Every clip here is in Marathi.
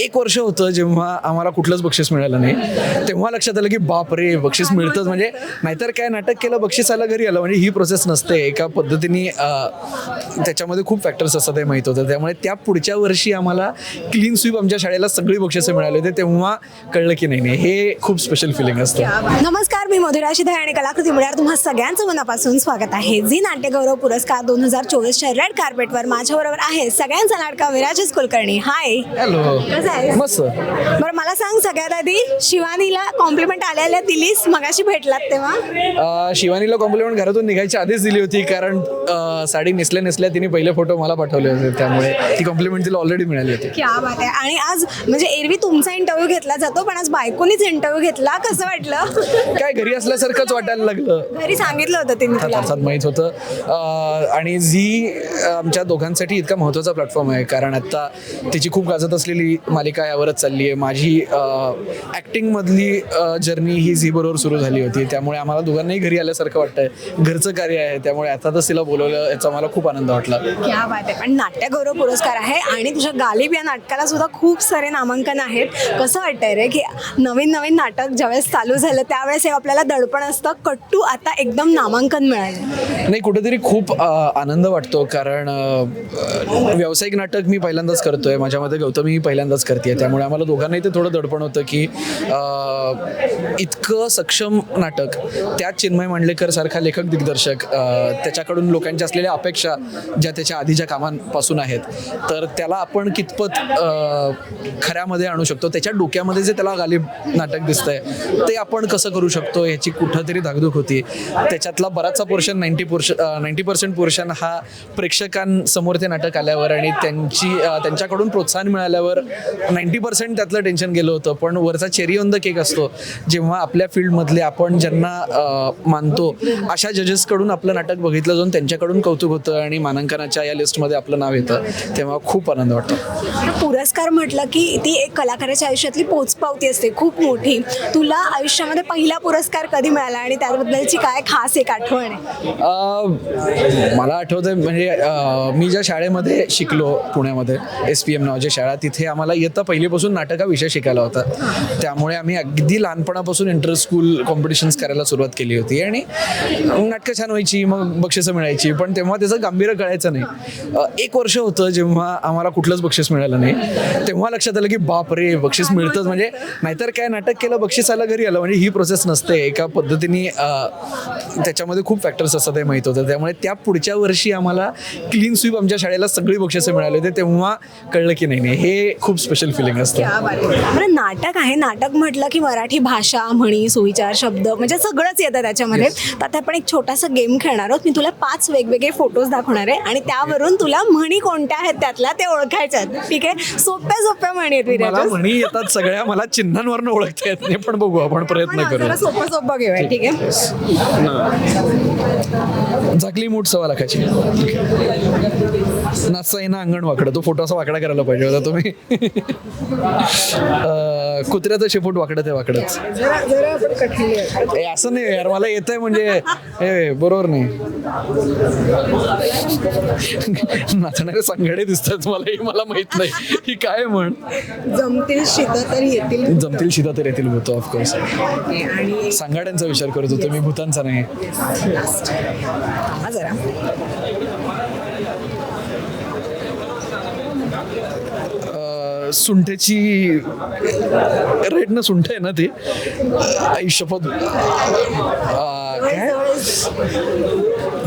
एक वर्ष होतं जेव्हा आम्हाला कुठलंच बक्षीस मिळालं नाही. तेव्हा लक्षात आलं की बाप रे बक्षीस मिळतंच. म्हणजे नाहीतर काय नाटक केलं बक्षीस आलं घरी आलं. म्हणजे ही प्रोसेस नसते. एका पद्धतीने त्याच्यामध्ये खूप फॅक्टर्स असतात हे माहीत होतं. त्यामुळे त्या पुढच्या वर्षी आम्हाला क्लीन स्वीप आमच्या शाळेला सगळी बक्षिसं मिळाली होते. तेव्हा कळलं की नाही नाही. हे खूप स्पेशल फिलिंग असतं. नमस्कार मी मधुरा शिधाय आणि कलाकृती मिळणार तुम्हा सगळ्यांचं मनापासून स्वागत आहे. झी नाट्यगौरव पुरस्कार दोन हजार चोवीसच्या रेड कार्पेटवर माझ्याबरोबर आहे सगळ्यांचा नाटका विराजच कुलकर्णी. हाय हॅलो कसं आहे? मस्त. बरं मला सांग सगळ्यात आधी शिवानीला कॉम्प्लिमेंट आलेल्या दिलीस मगाशी भेटलात तेव्हा? अ, शिवानीला कॉम्प्लिमेंट घरातून निघायच्या आधीच दिली होती कारण अ, साडी नेसल्या नेसल्या तिने पहिले फोटो मला पाठवले होते त्यामुळे ती कॉम्प्लिमेंट तिला ऑलरेडी मिळाली होती. क्या बात आहे. आणि आज म्हणजे एरवी तुमचा इंटरव्ह्यू घेतला जातो पण आज बायकोनीच इंटरव्ह्यू घेतला कसं वाटलं? काय घरी असल्यासारखंच वाटायला लागलं. घरी सांगितलं होतं तिने तुला. अर्थात माहीत होतं. अ, आणि झी अ, आमच्या दोघांसाठी इतका महत्त्वाचा प्लॅटफॉर्म आहे कारण आत्ता तिची खूप गाजत असलेली मालिका यावरच चालली आहे. माझी ॲक्टिंगमधली जर्नी ही झी बरोबर सुरू झाली होती. त्यामुळे आम्हाला दोघांनाही घरी आल्यासारखं वाटतंय. घरचं कार्य आहे. त्यामुळे अर्थातच तिला बोलवलं याचा मला खूप आनंद वाटला. क्या बात आहे. पण नाट्यगौरव पुरस्कार आहे आणि तुझ्या गालिब या नाटकाला सुद्धा खूप सारे नामांकन आहेत. कसं वाटतंय रे की नवीन नवीन नाटक ज्यावेळेस चालू झालं त्यावेळेस हे आपल्याला दडपण असतं. कट्टू आता एकदम नामांकन मिळालं. नाही कुठेतरी खूप आनंद वाटतो. कारण व्यावसायिक नाटक मी पहिल्यांदाच करतोय. माझ्यामध्ये गौतमी ही पहिल्यांदाच करते त्यामुळे आम्हाला दोघांनाही ते थोडं दडपण होतं की इतकं सक्षम नाटक त्याच चिन्मय मांडलेकर सारखा लेखक दिग्दर्शक त्याच्याकडून लोकांच्या असलेल्या अपेक्षा ज्या त्याच्या आधीच्या कामांपासून आहेत तर त्याला आपण कितपत खऱ्यामध्ये आणू शकतो? त्याच्या डोक्यामध्ये जे त्याला गालिब नाटक दिसतंय ते आपण कसं करू शकतो? याची कुठंतरी धाकधूक होती. त्याच्यातला बराचसा portion ninety portion ninety percent portion हा प्रेक्षकांसमोर ते नाटक आल्यावर आणि त्यांची त्यांच्याकडून प्रोत्साहन मिळाल्यावर नाईन्टी पर्सेंट त्यातलं टेन्शन गेलं होतं. पण वरचा चेरी ऑन द केक असतो जेव्हा आपल्या फील्डमधले आपण ज्यांना मानतो अशा जजेसकडून आपलं नाटक बघितलं जाऊन त्यांच्याकडून कौतुक होतं आणि मानांकनाच्या या लिस्टमध्ये आपलं नाव येतं तेव्हा खूप आनंद वाटतो. पुरस्कार म्हटलं की ती एक कलाकाराच्या आयुष्यातली पोचपावती असते खूप मोठी. तुला आयुष्यामध्ये पहिला पुरस्कार कधी मिळाला आणि त्याबद्दलची काय खास एक आठवण आहे? मला आठवतंय म्हणजे मी ज्या शाळेमध्ये शिकलो पुण्यामध्ये एस पी एम नावाची शाळा तिथे आम्हाला इयत्ता पहिलीपासून नाटक हा विषय शिकायला होता. त्यामुळे आम्ही अगदी लहानपणापासून इंटर स्कूल कॉम्पिटिशन्स करायला सुरुवात केली होती. आणि नाटकं छान व्हायची मग बक्षिसं मिळायची. पण तेव्हा त्याचं गांभीर्य कळायचं नाही. एक वर्ष होतं जेव्हा आम्हाला कुठलंच बक्षीस मिळालं नाही. तेव्हा लक्षात आलं की बाप रे बक्षीस मिळतंच. म्हणजे नाहीतर काय नाटक केलं बक्षीस आलं घरी आलं. म्हणजे ही प्रोसेस नसते. एका पद्धतीने त्याच्यामध्ये खूप फॅक्टर्स असतात हे माहीत होतं. त्यामुळे त्या पुढच्या वर्षी आम्हाला क्लीन स्वीप आमच्या शाळेला सगळी बक्षिसं मिळाली होती. तेव्हा कळलं की नाही नाही. हे खूप स्पेशल फिलिंग असतं. बरं नाटक आहे. नाटक म्हटलं की मराठी भाषा म्हणी सुविचार शब्द म्हणजे सगळंच येतं त्याच्यामध्ये. तर आता आपण एक छोटासा गेम खेळणार आहोत. मी तुला पाच वेगवेगळे फोटोज दाखवणार आहे आणि त्यावरून तुला म्हणी कोणत्या आहेत त्यातल्या ते ओळखायच्या आहेत. ठीक आहे? सोप्या सोप्या म्हणी आहेत मला विराज म्हणी येतात सगळ्या. मला चिन्हांवरनं ओळखता येत नाही पण बघू आपण प्रयत्न करू. सोपं सोपं घेऊया. ठीक. आहे? झाकली मूठ सवा लाखाची. नाचता ना अंगण वाकडं तो फोटो असा वाकडा करायला पाहिजे होता तुम्ही. कुत्र्याचं शेपूट वाकडं ते वाकडंच जरा जरा आपण कठीण ए, असं नाही यार मला येत आहे म्हणजे ए बरोबर नाही. नाचणारे सांगाडे दिसतात मला हे मला माहीत नाही. ही काय म्हण? जमतील शीत तर येतील जमतील शिदा तर येतील भूत ऑफकोर्स आणि सांगाड्यांचा विचार करत होतो मी भूतांचा नाही. हा जरा. सुंठेची रेड न सुंठ आहे ना ती आयुष्यपद. काय?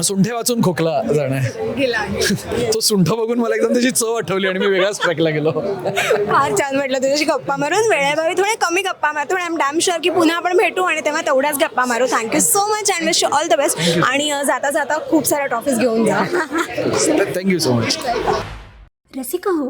सुंठे वाचून खोकला जाणार. गेला. तो सुंठ बघून मला एकदम त्याची चव आठवली आणि मी वेगळाच ट्रॅकला गेलो. फार छान म्हटलं तुझ्याशी गप्पा मारून. वेळेबावी थोडे कमी गप्पा मारतो पण आय एम डॅम शुअर की पुन्हा आपण भेटू आणि तेव्हा तेवढ्याच गप्पा मारू. Thank you so much and wish all the best आणि जाता जाता खूप साऱ्या ट्रॉफीज घेऊन जा. थँक्यू सो मच रसिका हो